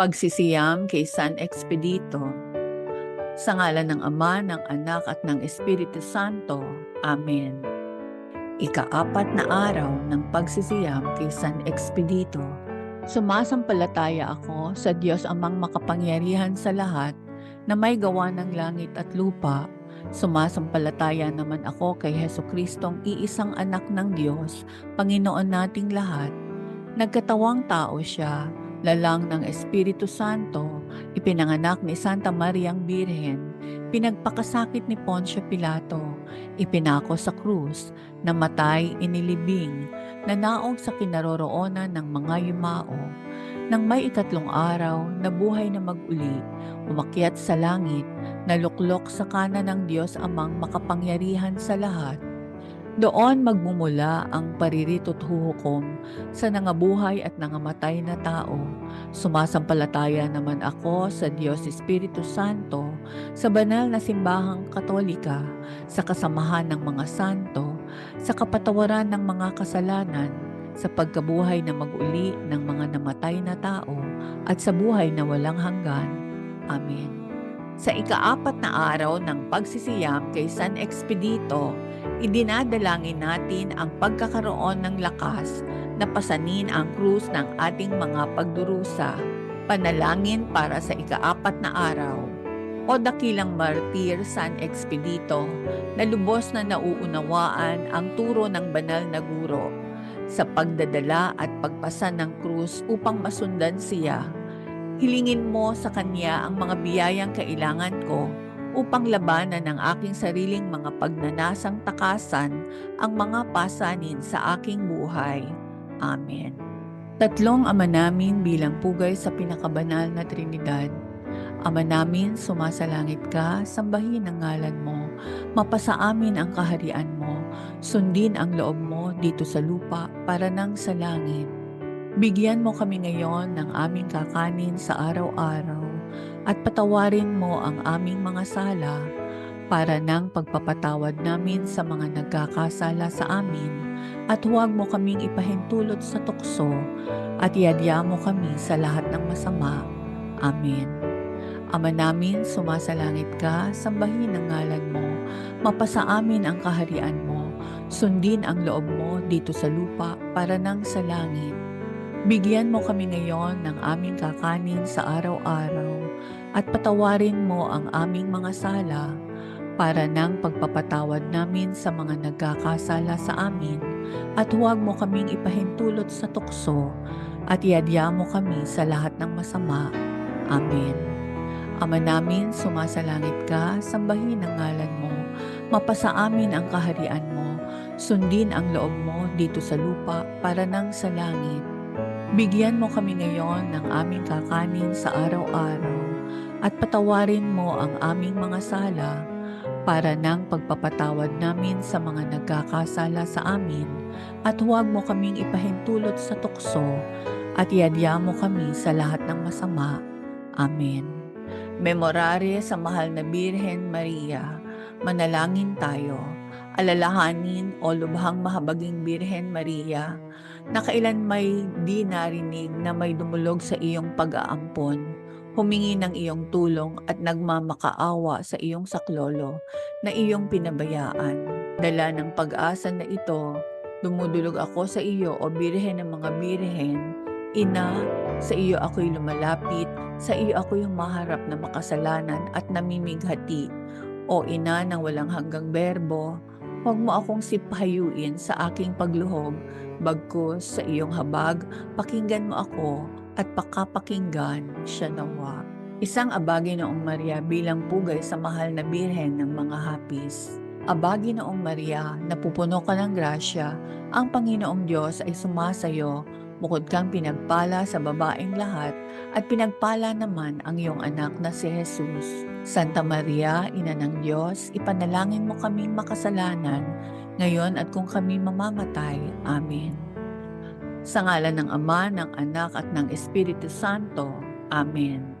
Pagsisiyam kay San Expedito. Sa ngalan ng Ama, ng Anak at ng Espiritu Santo. Amen. Ikaapat na araw ng pagsisiyam kay San Expedito. Sumasampalataya ako sa Diyos amang makapangyarihan sa lahat na may gawa ng langit at lupa. Sumasampalataya naman ako kay Heso Kristong iisang anak ng Diyos, Panginoon nating lahat. Nagkatawang tao siya, lalang ng Espiritu Santo, ipinanganak ni Santa Mariang Birhen, pinagpakasakit ni Poncio Pilato, ipinako sa krus, namatay, inilibing, nanaog sa kinaroroonan ng mga yumao. Nang may ikatlong araw, nabuhay na mag-uli, umakyat sa langit, naluklok sa kanan ng Diyos amang makapangyarihan sa lahat. Doon magmumula ang paririto't huhukom sa nangabuhay at nangamatay na tao. Sumasampalataya naman ako sa Diyos Espiritu Santo, sa banal na simbahang katolika, sa kasamahan ng mga santo, sa kapatawaran ng mga kasalanan, sa pagkabuhay na mag-uli ng mga namatay na tao, at sa buhay na walang hanggan. Amen. Sa ikaapat na araw ng pagsisiyam kay San Expedito, idinadalangin natin ang pagkakaroon ng lakas na pasanin ang krus ng ating mga pagdurusa. Panalangin para sa ikaapat na araw. O dakilang martir San Expedito na lubos na nauunawaan ang turo ng banal na guro sa pagdadala at pagpasa ng krus upang masundan siya. Hilingin mo sa Kanya ang mga biyayang kailangan ko upang labanan ng aking sariling mga pagnanasang takasan ang mga pasanin sa aking buhay. Amen. Tatlong Ama namin bilang pugay sa pinakabanal na Trinidad. Ama namin, sumasalangit ka, sambahin ang ngalan mo, mapasa amin ang kaharian mo, sundin ang loob mo dito sa lupa para nang sa langit. Bigyan mo kami ngayon ng aming kakanin sa araw-araw at patawarin mo ang aming mga sala para ng pagpapatawad namin sa mga nagkakasala sa amin at huwag mo kaming ipahintulot sa tukso at iadya mo kami sa lahat ng masama. Amen. Ama namin, sumasalangit ka, sambahin ang ngalan mo, mapasa amin ang kaharian mo, sundin ang loob mo dito sa lupa para nang sa langit. Bigyan mo kami ngayon ng aming kakanin sa araw-araw at patawarin mo ang aming mga sala para ng pagpapatawad namin sa mga nagkakasala sa amin at huwag mo kaming ipahintulot sa tukso at iadya mo kami sa lahat ng masama. Amen. Ama namin, sumasalangit ka, sambahin ang ngalan mo, mapasa amin ang kaharian mo, sundin ang loob mo dito sa lupa para nang sa langit. Bigyan mo kami ngayon ng aming kakanin sa araw-araw at patawarin mo ang aming mga sala para ng pagpapatawad namin sa mga nagkakasala sa amin at huwag mo kaming ipahintulot sa tukso at iadya mo kami sa lahat ng masama. Amen. Memorare sa mahal na Birhen Maria, manalangin tayo. Alalahanin o lubhang mahabaging Birhen Maria, na kailan may di narinig na may dumulog sa iyong pag-aampon, humingi ng iyong tulong at nagmamakaawa sa iyong saklolo na iyong pinabayaan. Dala ng pag-asa na ito, dumudulog ako sa iyo o birhen ng mga birhen, ina, sa iyo ako'y lumalapit, sa iyo ako'y humaharap na makasalanan at namimighati. O ina ng walang hanggang berbo, huwag mo akong sipahayuin sa aking pagluhog, bagkus sa iyong habag, pakinggan mo ako at pakapakinggan siya nawa. Isang abagi noong Maria bilang pugay sa mahal na birhen ng mga hapis. Abagi noong Maria, napupuno ka ng grasya, ang Panginoong Diyos ay sumasayo, bukod kang pinagpala sa babaeng lahat, at pinagpala naman ang iyong anak na si Jesus. Santa Maria, Ina ng Diyos, ipanalangin mo kaming makasalanan, ngayon at kung kami mamamatay. Amen. Sa ngalan ng Ama, ng Anak at ng Espiritu Santo. Amen.